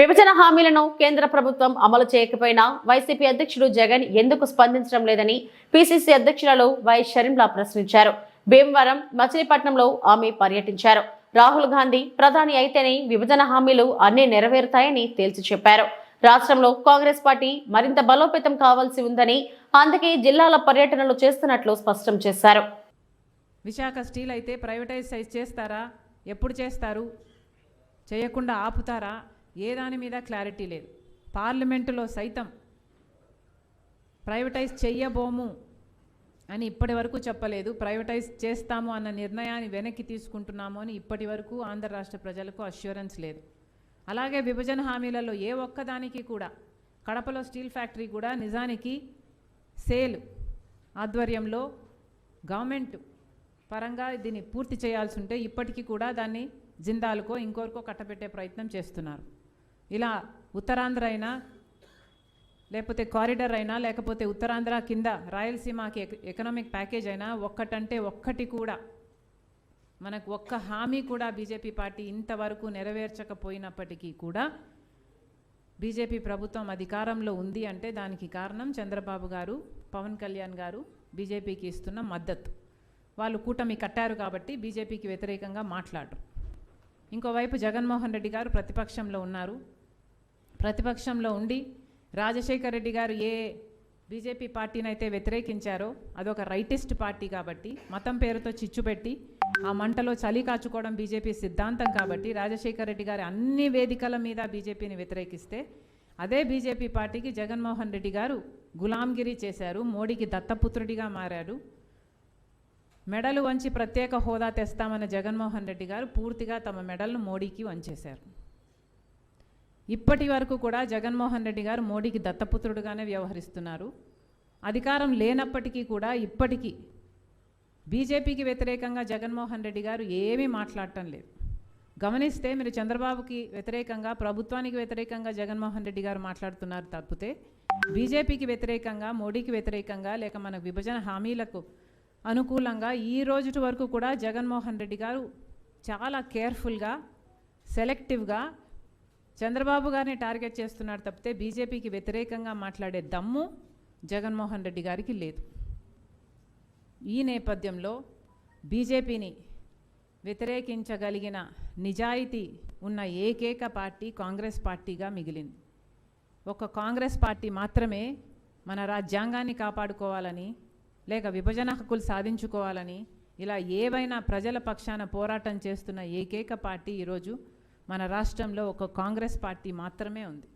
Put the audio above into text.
విభజన హామీలను కేంద్ర ప్రభుత్వం అమలు చేయకపోయినా వైసీపీ అధ్యక్షుడు జగన్ ఎందుకు స్పందించడం లేదని పిసిసి అధ్యక్షురాలు వై షరీంలా ప్రశ్నించారు. భీమవరం మచిలీపట్నంలో ఆమె పర్యటించారు. రాహుల్ గాంధీ ప్రధాని అయితేనే విభజన హామీలు అన్ని నెరవేరుతాయని తేల్చి చెప్పారు. రాష్ట్రంలో కాంగ్రెస్ పార్టీ మరింత బలోపేతం కావాల్సి ఉందని అందుకే జిల్లాల పర్యటనలు చేస్తున్నట్లు స్పష్టం చేశారు. విశాఖ స్టీల్ అయితే ప్రైవేటైజ్ చేస్తారా? ఎప్పుడు చేస్తారు? చేయకుండా ఆపుతారా? ఏ దాని మీద క్లారిటీ లేదు. పార్లమెంటులో సైతం ప్రైవేటైజ్ చెయ్యబోము అని ఇప్పటి వరకు చెప్పలేదు. ప్రైవేటైజ్ చేస్తాము అన్న నిర్ణయాన్ని వెనక్కి తీసుకుంటున్నాము అని ఇప్పటి వరకు ఆంధ్ర రాష్ట్ర ప్రజలకు అష్యూరెన్స్ లేదు. అలాగే విభజన హామీలలో ఏ ఒక్కదానికి కూడా కడపలో స్టీల్ ఫ్యాక్టరీ కూడా నిజానికి సేల్ ఆధ్వర్యంలో గవర్నమెంట్ పరంగా దీన్ని పూర్తి చేయాల్సి ఉంటే ఇప్పటికీ కూడా దాన్ని జిందాల్కో ఇంకోరికో కట్టబెట్టే ప్రయత్నం చేస్తున్నారు. ఇలా ఉత్తరాంధ్ర అయినా లేకపోతే కారిడర్ అయినా లేకపోతే ఉత్తరాంధ్ర కింద రాయలసీమకి ఎకనామిక్ ప్యాకేజ్ అయినా ఒక్కటంటే ఒక్కటి కూడా మనకు ఒక్క హామీ కూడా బీజేపీ పార్టీ ఇంతవరకు నెరవేర్చకపోయినప్పటికీ కూడా బీజేపీ ప్రభుత్వం అధికారంలో ఉంది అంటే దానికి కారణం చంద్రబాబు గారు పవన్ కళ్యాణ్ గారు బీజేపీకి ఇస్తున్న మద్దతు. వాళ్ళు కూటమి కట్టారు కాబట్టి బీజేపీకి వ్యతిరేకంగా మాట్లాడరు. ఇంకోవైపు జగన్మోహన్ రెడ్డి గారు ప్రతిపక్షంలో ఉన్నారు. ప్రతిపక్షంలో ఉండి రాజశేఖర్ రెడ్డి గారు ఏ బీజేపీ పార్టీని అయితే వ్యతిరేకించారో అదొక రైటిస్ట్ పార్టీ కాబట్టి మతం పేరుతో చిచ్చు పెట్టి ఆ మంటలో చలి కాచుకోవడం బీజేపీ సిద్ధాంతం కాబట్టి రాజశేఖర్ రెడ్డి గారి అన్ని వేదికల మీద బీజేపీని వ్యతిరేకిస్తే అదే బీజేపీ పార్టీకి జగన్మోహన్ రెడ్డి గారు గులాంగిరి చేశారు మోడీకి దత్తపుత్రుడిగా మారారు మెడలు వంచి ప్రత్యేక హోదా తెస్తామన్న జగన్మోహన్ రెడ్డి గారు పూర్తిగా తమ మెడల్ను మోడీకి వంచేశారు. ఇప్పటి వరకు కూడా జగన్మోహన్ రెడ్డి గారు మోడీకి దత్తపుత్రుడుగానే వ్యవహరిస్తున్నారు. అధికారం లేనప్పటికీ కూడా ఇప్పటికీ బీజేపీకి వ్యతిరేకంగా జగన్మోహన్ రెడ్డి గారు ఏమీ మాట్లాడటం లేదు. గమనిస్తే మీరు చంద్రబాబుకి వ్యతిరేకంగా ప్రభుత్వానికి వ్యతిరేకంగా జగన్మోహన్ రెడ్డి గారు మాట్లాడుతున్నారు తప్పితే బీజేపీకి వ్యతిరేకంగా మోడీకి వ్యతిరేకంగా లేక మన విభజన హామీలకు అనుకూలంగా ఈ రోజు వరకు కూడా జగన్మోహన్ రెడ్డి గారు చాలా కేర్ఫుల్గా సెలెక్టివ్గా చంద్రబాబు గారిని టార్గెట్ చేస్తున్నారు తప్పితే బీజేపీకి వ్యతిరేకంగా మాట్లాడే దమ్ము జగన్మోహన్ రెడ్డి గారికి లేదు. ఈ నేపథ్యంలో బీజేపీని వ్యతిరేకించగలిగిన నిజాయితీ ఉన్న ఏకైక పార్టీ కాంగ్రెస్ పార్టీగా మిగిలింది. ఒక కాంగ్రెస్ పార్టీ మాత్రమే మన రాజ్యాంగాన్ని కాపాడుకోవాలని లేక విభజన హక్కులు సాధించుకోవాలని ఇలా ఏవైనా ప్రజల పక్షాన పోరాటం చేస్తున్న ఏకైక పార్టీ ఈరోజు మన రాష్ట్రంలో ఒక కాంగ్రెస్ పార్టీ మాత్రమే ఉంది.